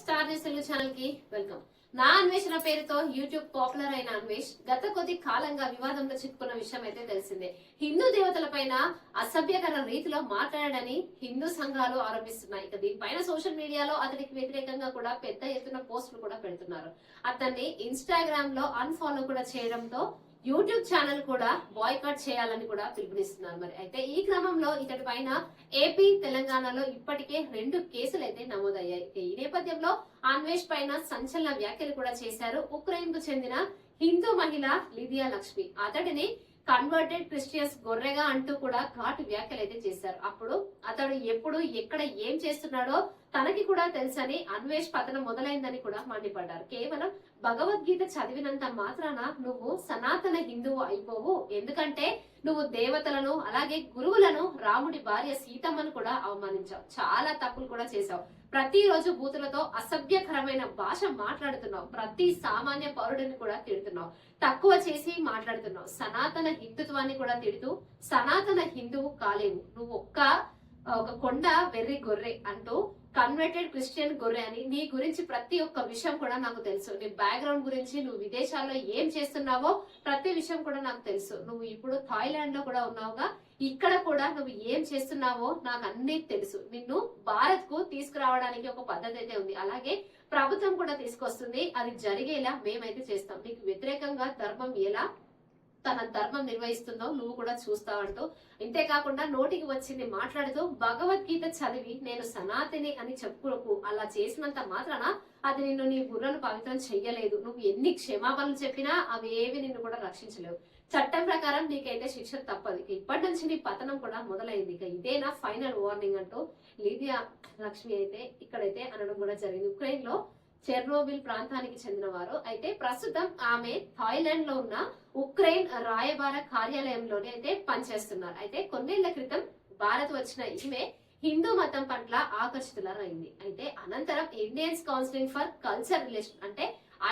Star news Telugu ఛానల్కి welcome. నా అన్వేషణ పేరుతో యూట్యూబ్ పాపులర్ అయిన అన్వేష్ గత కొద్ది కాలంగా వివాదంలో చిక్కుకున్న విషయం అయితే తెలిసిందే. హిందూ దేవతలపైన అసభ్యకర రీతిలో మాట్లాడాడని హిందూ సంఘాలు ఆరోపిస్తున్నాయి. ఇక దీనిపైన సోషల్ మీడియాలో అతనికి వ్యతిరేకంగా కూడా పెద్ద ఎత్తున పోస్టులు కూడా పెడుతున్నారు. అతన్ని ఇన్స్టాగ్రామ్లో అన్ఫాలో కూడా చేయడంతో యూట్యూబ్ ఛానల్ కూడా బాయ్కాట్ చేయాలని కూడా పిలుపునిస్తున్నారు మరి. అయితే ఈ క్రమంలో ఇతడి పైన ఏపీ తెలంగాణలో ఇప్పటికే రెండు కేసులు అయితే నమోదయ్యాయి ఈ నేపథ్యంలో అన్వేష్ పైన సంచలన వ్యాఖ్యలు కూడా చేశారు. ఉక్రెయిన్కు చెందిన హిందూ మహిళ లిదియా లక్ష్మి. అతడిని కన్వర్టెడ్ క్రిస్టియన్స్ గొర్రెగా అంటూ కూడా ఘాటు వ్యాఖ్యలు అయితే చేశారు. అప్పుడు అతడు ఎప్పుడు ఎక్కడ ఏం చేస్తున్నాడో తనకి కూడా తెలుసని అన్వేష్ పతనం మొదలైందని కూడా మండిపడ్డారు. కేవలం భగవద్గీత చదివినంత మాత్రాన నువ్వు సనాతన హిందువు అయిపోవు. ఎందుకంటే నువ్వు దేవతలను అలాగే గురువులను రాముడి భార్య సీతమ్మను కూడా అవమానించావు. చాలా తప్పులు కూడా చేశావు. ప్రతిరోజు బూతులతో అసభ్యకరమైన భాష మాట్లాడుతున్నావు. ప్రతి సామాన్య పౌరుడిని కూడా తిడుతున్నావు. తక్కువ చేసి మాట్లాడుతున్నావు. సనాతన హిందుత్వాన్ని కూడా తిడుతూ సనాతన హిందువు కాలేవు. నువ్వు ఒక్క ఒక కొండ వెర్రి గొర్రె అంటూ కన్వర్టెడ్ క్రిస్టియన్ గొర్రె అని. నీ గురించి ప్రతి ఒక్క విషయం కూడా నాకు తెలుసు. నీ బ్యాక్గ్రౌండ్ గురించి నువ్వు విదేశాల్లో ఏం చేస్తున్నావో ప్రతి విషయం కూడా నాకు తెలుసు. నువ్వు ఇప్పుడు థాయిలాండ్లో కూడా ఉన్నావుగా. ఇక్కడ కూడా నువ్వు ఏం చేస్తున్నావో నాకు అన్ని తెలుసు. నిన్ను భారత్కు తీసుకురావడానికి ఒక పద్ధతి అయితే ఉంది. అలాగే ప్రభుత్వం కూడా తీసుకొస్తుంది. అది జరిగేలా మేమైతే చేస్తాం. నీకు వ్యతిరేకంగా ధర్మం ఎలా? తన ధర్మం నిర్వహిస్తుందో నువ్వు కూడా చూస్తావంటూ ఇంతేకాకుండా నోటికి వచ్చింది మాట్లాడుతూ భగవద్గీత చదివి నేను సనాతిని అని చెప్పుకోకు అలా చేసినంత మాత్రాన అది నిన్ను నీ బుర్రను పవిత్రం చెయ్యలేదు. నువ్వు ఎన్ని క్షమాపణలు చెప్పినా అవి ఏవి నిన్ను కూడా రక్షించలేవు. చట్టం ప్రకారం నీకైతే శిక్ష తప్పదు. ఇప్పటి నుంచి నీ పతనం కూడా మొదలైంది. ఇక ఇదేనా ఫైనల్ వార్నింగ్ అంటూ లీదియా లక్ష్మి అయితే ఇక్కడైతే అనడం కూడా జరిగింది. ఉక్రెయిన్లో చెర్నోబిల్ ప్రాంతానికి చెందిన వారు అయితే ప్రస్తుతం ఆమె థాయిలాండ్లో ఉన్న ఉక్రెయిన్ రాయబార కార్యాలయంలోనే అయితే పనిచేస్తున్నారు. అయితే కొన్నేళ్ళ క్రితం భారత్ వచ్చిన ఈమె హిందూ మతం పట్ల ఆకర్షితులరైంది. అయితే అనంతరం Indians counselling for culture relation అంటే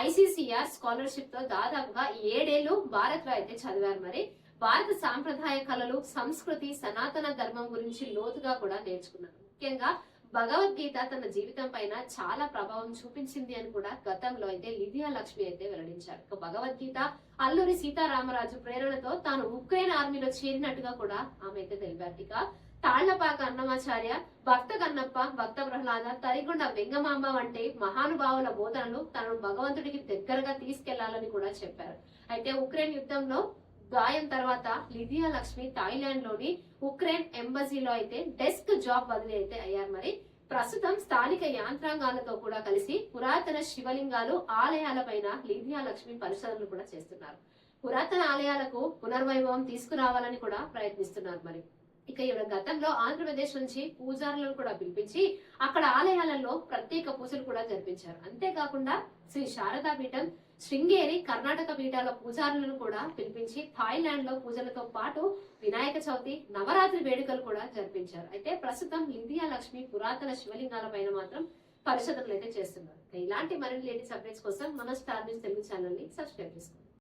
ఐసీసీఆర్ స్కాలర్షిప్తో దాదాపుగా ఏడేళ్ళు భారత్లో అయితే చదివారు. మరి భారత సాంప్రదాయ కళలు సంస్కృతి సనాతన ధర్మం గురించి లోతుగా కూడా నేర్చుకున్నారు. ముఖ్యంగా భగవద్గీత తన జీవితం పైన చాలా ప్రభావం చూపించింది అని కూడా గతంలో అయితే లిథియా లక్ష్మి అయితే వెల్లడించారు. ఇక భగవద్గీత అల్లూరి సీతారామరాజు ప్రేరణతో తాను ఉక్రెయిన్ ఆర్మీలో చేరినట్టుగా కూడా ఆమె అయితే తెలిపారు. ఇక తాళ్ళపాక అన్నమాచార్య భక్త కన్నప్ప భక్త ప్రహ్లాద తరిగొండ వెంగమాంబ వంటి మహానుభావుల బోధనలు తనను భగవంతుడికి దగ్గరగా తీసుకెళ్ళాలని కూడా చెప్పారు. అయితే ఉక్రెయిన్ యుద్ధంలో గాయం తర్వాత లిథియా లక్ష్మి థాయిలాండ్లోని ఉక్రెయిన్ ఎంబసీలో అయితే డెస్క్ జాబ్ బదిలీ అయితే అయ్యారు మరి. ప్రస్తుతం స్థానిక యాంత్రాంగాలతో కూడా కలిసి పురాతన శివలింగాలు ఆలయాలపైన లిథియా లక్ష్మి పరిశోధనలు కూడా చేస్తున్నారు. పురాతన ఆలయాలకు పునర్వైభవం తీసుకురావాలని కూడా ప్రయత్నిస్తున్నారు మరి. ఇక ఈవిడ గతంలో ఆంధ్రప్రదేశ్ నుంచి పూజారులను కూడా పిలిపించి అక్కడ ఆలయాలలో ప్రత్యేక పూజలు కూడా జరిపించారు. అంతేకాకుండా శ్రీ శారదా పీఠం శృంగేరి కర్ణాటక పీఠాల పూజారులను కూడా పిలిపించి థాయిలాండ్లో పూజలతో పాటు వినాయక చవితి నవరాత్రి వేడుకలు కూడా జరిపించారు. అయితే ప్రస్తుతం ఇండియా లక్ష్మి పురాతన శివలింగాల పైన మాత్రం పరిశోధనలు అయితే చేస్తున్నారు. ఇలాంటి మరిన్ని లేటెస్ట్ అప్డేట్స్ కోసం మన స్టార్ న్యూస్ తెలుగు ఛానల్ని సబ్స్క్రైబ్ చేసుకోండి.